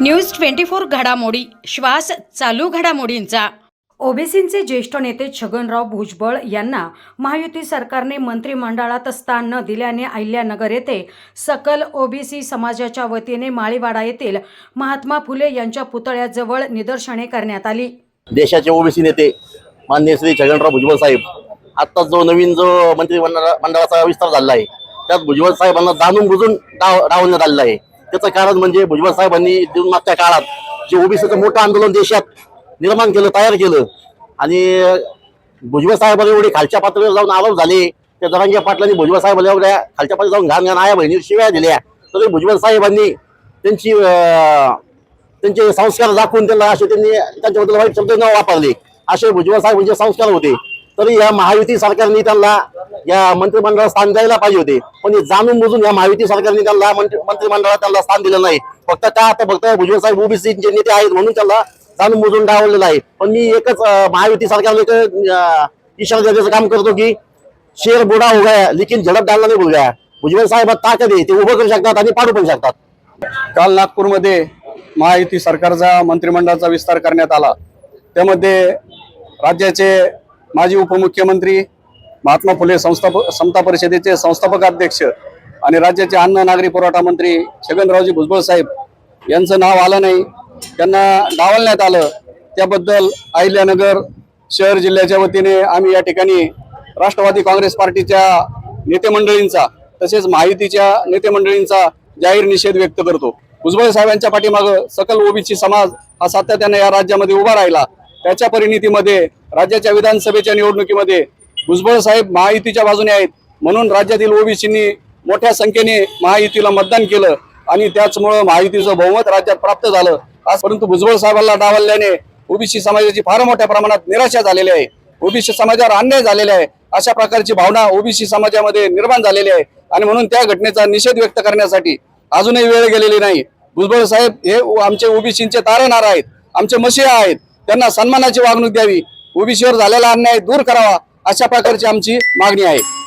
News twenty four घडामोडी. श्वास चालू घडामोडींचा. ओबीसींचे ज्येष्ठ नेते छगनराव भुजबळ यांना महायुती सरकारने मंत्रिमंडळात स्थान न दिल्याने अहिल्यानगर येथे सकल ओबीसी समाजाच्या वतीने माळीवाडा येथील महात्मा फुले यांच्या पुतळ्याजवळ निदर्शने करण्यात आली. देशाचे ओबीसी नेते माननीय श्री छगनराव भुजबळ साहेब आत्ताच जो नवीन जो मंत्रिमंडळ मंडळाचा विस्तार झाला आहे त्यात भुजबळ साहेबांना जाणून बुजून डाव डावण्यात आलेलं आहे. त्याचं कारण म्हणजे भुजबळ साहेबांनी मागच्या काळात जे ओबीसीचं मोठं आंदोलन देशात निर्माण केलं तयार केलं आणि भुजबळ साहेबांनी एवढे खालच्या पातळीवर जाऊन आरोप झाले. त्या जरांगे पाटलांनी भुजबळ साहेबांना एवढ्या खालच्या पातळीवर जाऊन घाण घाण आया बहिणी शिव्या दिल्या. तरी भुजबळ साहेबांनी त्यांची त्यांचे संस्कार दाखवून त्यांना असे त्यांनी त्यांच्याबद्दल वाईट शब्द न वापरले. असे भुजबळ साहेब म्हणजे संस्कार होते. तरी या महायुती सरकारने त्यांना या मंत्रिमंडळाला स्थान द्यायला पाहिजे होते. पण जाणून बुजून या महायुती सरकारने त्यांना मंत्रिमंडळात त्यांना स्थान दिलं नाही. फक्त का आता फक्त भुजबळ साहेब ओबीसीचे नेते आहेत म्हणून त्यांना जाणून बुजून डावलेलं आहे. पण मी एकच महायुती सरकारने एक अं, इशारा देण्याचं काम करतो की शेर बुडा हो गया लेकिन झडप डालना नाही भूल गया भुजबळ साहेब ताकद आहे ते उभं करू शकतात आणि पाडू पण शकतात. काल नागपूरमध्ये महायुती सरकारचा मंत्रिमंडळाचा विस्तार करण्यात आला. त्यामध्ये राज्याचे माजी उपमुख्यमंत्री महात्मा फुले संस्थाप समता परिषदेचे संस्थापक अध्यक्ष आणि राज्याचे अन्न नागरी पुरवठा मंत्री छगनरावजी भुजबळ साहेब यांचं नाव आलं नाही. त्यांना डावलण्यात आलं. त्याबद्दल अहिल्यानगर शहर जिल्ह्याच्या वतीने आम्ही या ठिकाणी राष्ट्रवादी काँग्रेस पार्टीच्या नेतेमंडळींचा तसेच माहितीच्या नेतेमंडळींचा जाहीर निषेध व्यक्त करतो. भुजबळ साहेबांच्या पाठीमागं सकल ओबीसी समाज हा सातत्याने या राज्यामध्ये उभा राहिला. त्याच्या परिणितीमध्ये राज्याच्या विधानसभेच्या निवडणुकीमध्ये भुजबळ साहेब महायुतीच्या बाजूने आहेत. म्हणून राज्यातील ओबीसींनी मोठ्या संख्येने महायुतीला मतदान केलं आणि त्याचमुळं महायुतीचं बहुमत राज्यात प्राप्त झालं. आज परंतु भुजबळ साहेबांना डावलल्याने ओबीसी समाजाची फार मोठ्या प्रमाणात निराशा झालेली आहे. ओबीसी समाजावर अन्याय झालेला आहे. अशा प्रकारची भावना ओबीसी समाजामध्ये निर्माण झालेली आहे. आणि म्हणून त्या घटनेचा निषेध व्यक्त करण्यासाठी अजूनही वेळ गेलेली नाही. भुजबळ साहेब हे आमचे ओबीसीचे तारणार आहेत. आमचे मसीहा आहेत. त्यांना सन्मानाची वागणूक द्यावी. ओबीसीवर झालेला अन्याय दूर करावा. अशा प्रकारची आमची मागणी आहे.